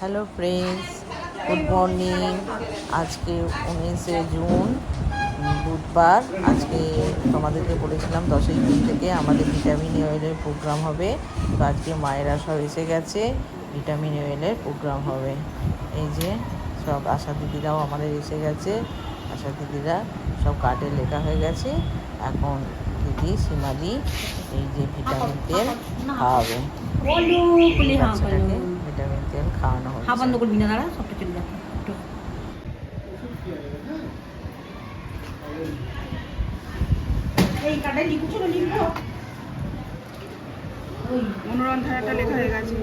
Hello friends good morning আজকে উনিশে June বুধবার। আজকে তোমাদেরকে বলেছিলাম দশই জুন থেকে আমাদের ভিটামিন অয়েলের প্রোগ্রাম হবে। তো আজকে মায়েরা সব এসে গেছে ভিটামিন অয়েলের প্রোগ্রাম হবে। এই যে সব আশা দিদিরাও আমাদের এসে গেছে। আশা দিদিরা সব কার্ডে লেখা হয়ে গেছে। এখন দিদি সীমাদি এই যে ভিটামিন তেল খাওয়াবে। ভিটামিন তেল খাওয়ানো হচ্ছে। বন্ধ করবি না দাঁড়া সবটা চলে যাবে একটু। এই কার্ডে লিখছো না লিখব মনোরঞ্জনাটা লেখা হয়ে গেছে।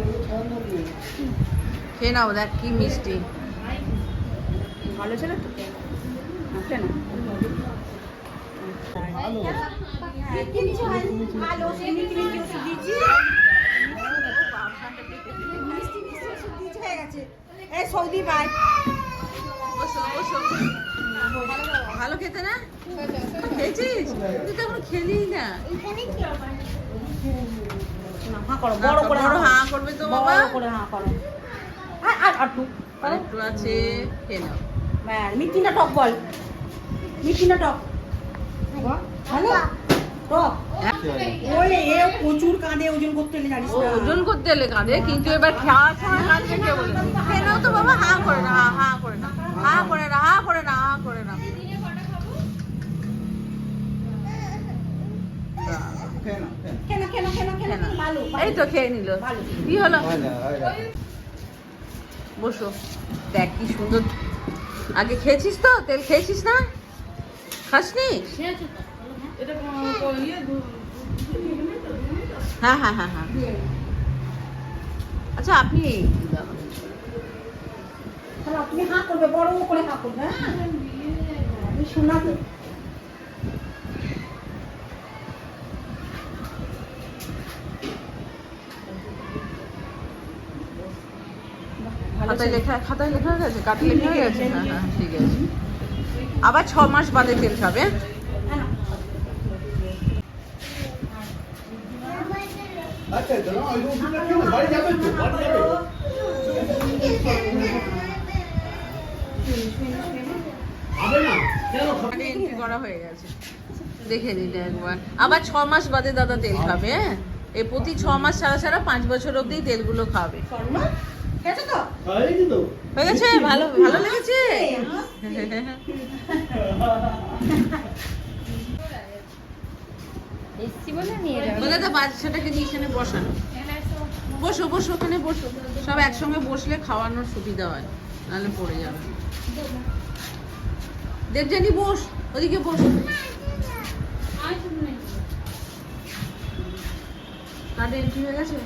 খেয়ে নাও দেখ কি মিষ্টি। ভালো ছিল তো? না ভালো। সৌদি বসো ভালো খেতে না? খেয়েছিস? তুই তো এখন খেলি না। না, হাঁ করো বড় করে হাঁ করবে তো বাবা। বড় করে হাঁ করো। আর আর আর একটু আছে ব্যাস, মিষ্টি টক বল? মিষ্টি না টক? ভালো টক ওই এ প্রচুর কাঁদে ওজন করতে হলে জানিস না। ওজন করতে এলে কাঁদে কিন্তু এবার খাওয়ার সময় কাঁদবে কে বলে খেয়ে তো বাবা হাঁ করে না হাঁ করে না হাঁ করে না হাঁ করে না হাঁ করে না। এই তো খেয়ে নিল। কি হলো? বসো। দেখ কি সুন্দর। আগে খেয়েছিস তো? তেল খেয়েছিস না? খাসনি? হ্যাঁ হ্যাঁ হ্যাঁ হ্যাঁ। আচ্ছা আপনি আপনি হাঁ করবে বড় করে হাঁ করবে হ্যাঁ? আমি খাতায় লেখা খাতায় লেখা হয়ে গেছে? লেখা হয়ে গেছে? হ্যাঁ হ্যাঁ ঠিক আছে। আবার ছ মাস বাদে তেল খাবে। আচ্ছা দাঁড়াও, ওই ওষুধটা খেয়ে বাড়ি যাবে তো, বাড়ি যাবে। হবে না, কেন খাবে? করা হয়ে গেছে। দেখে নিলে একবার। আবার ছ মাস বাদে দাদা তেল খাবে হ্যাঁ? এই প্রতি ছ মাস ছাড়া ছাড়া পাঁচ বছর অবধি তেলগুলো খাবে? হয়ে গেছে ভালো ভালো লেগেছে? বসানো। বসো বসো, ওখানে বসো। সব একসঙ্গে বসলে খাওয়ানোর সুবিধা হয়, নাহলে পড়ে যাবে। দেবজানি বস, ওদিকে বস। কার্ডে এন্ট্রি হয়ে গেছে?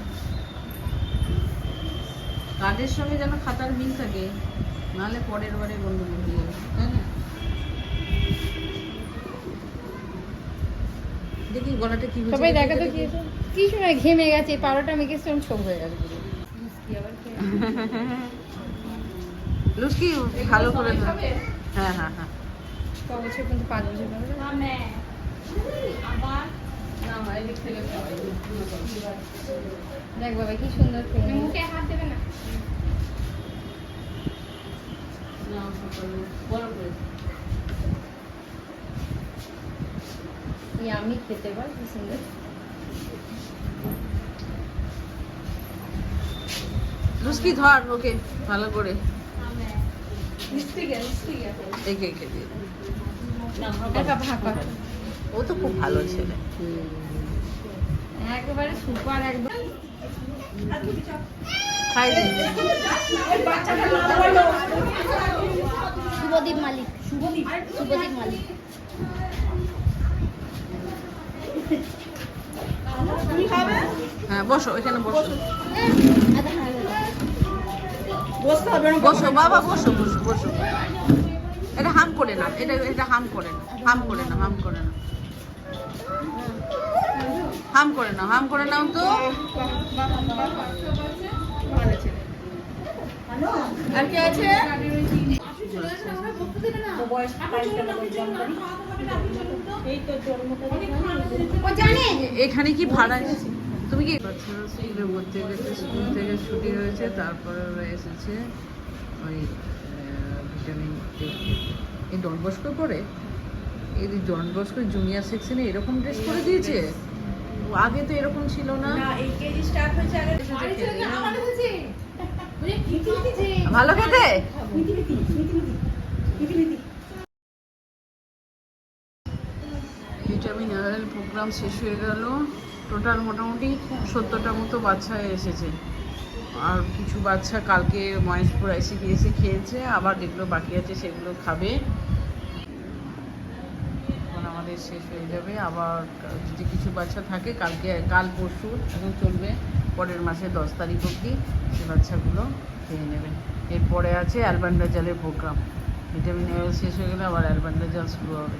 কার্ডের সঙ্গে যেন খাতার মিল থাকে, নাহলে পরের বারে হয়ে যাবে। তাই না? গলাটা কি সবাই দেখা তো কি কি সময় ঘেমে গেছে? পারোটা মেখে সেরকম ছোপ হয়ে গেছে। আবার। লুচকি ভালো করে হ্যাঁ হ্যাঁ হ্যাঁ। ক বছর পর্যন্ত পাঁচ বছর পর্যন্ত দেখ বাবা কি সুন্দর মুখে হাত দেবে না? না, বড় করে। আমি খেতে পার সুন্দর লুচকি ধর ওকে ভালো করে। ও তো খুব ভালো ছেলে। একেবারে সুপার একদম। শুভদীপ মালিক। শুভদীপ শুভদীপ মালিক। হ্যাঁ বসো, এখানে বসো। বসো, বাবা, বসো বসো এটা হাম করে না এটা এটা হাম করে না হাম করে না হাম করে না হাম করে না হাম করে নাও তো। আর কি আছে? বয়স বাইশটা মতো জন্ম এই তো জন্মটা ও জানে? এখানে কি ভাড়া? তুমি কি বাচ্চারা স্কুলে ভর্তি গেছে স্কুল থেকে ছুটি হয়েছে তারপরে ওরা এসেছে ওই ভিটামিন এই ডন বস্কো পরে? এই ডন বস্কো জুনিয়র সেকশনে এরকম ড্রেস করে দিয়েছে? ও আগে তো এরকম ছিল না। এই কেজি স্টার্ট হয়েছে আগে। ভালো খেতে? ভিটামিন অয়েল প্রোগ্রাম শেষ হয়ে গেল। টোটাল মোটামুটি সত্তরটা মতো বাচ্চা এসেছে। আর কিছু বাচ্চা কালকে মহেশপুর আইসিডি এসে খেয়েছে, আবার যেগুলো বাকি আছে সেগুলো খাবে। এখন আমাদের শেষ হয়ে যাবে। আবার যদি কিছু বাচ্চা থাকে, কালকে, কাল পরশু এখন চলবে, পরের মাসে দশ তারিখ অবধি সে বাচ্চাগুলো খেয়ে নেবে। এরপরে আছে অ্যালবান্ডাজালের প্রোগ্রাম। ভিটামিন অয়েল শেষ হয়ে গেলে আবার অ্যালবান্ডাজাল শুরু হবে।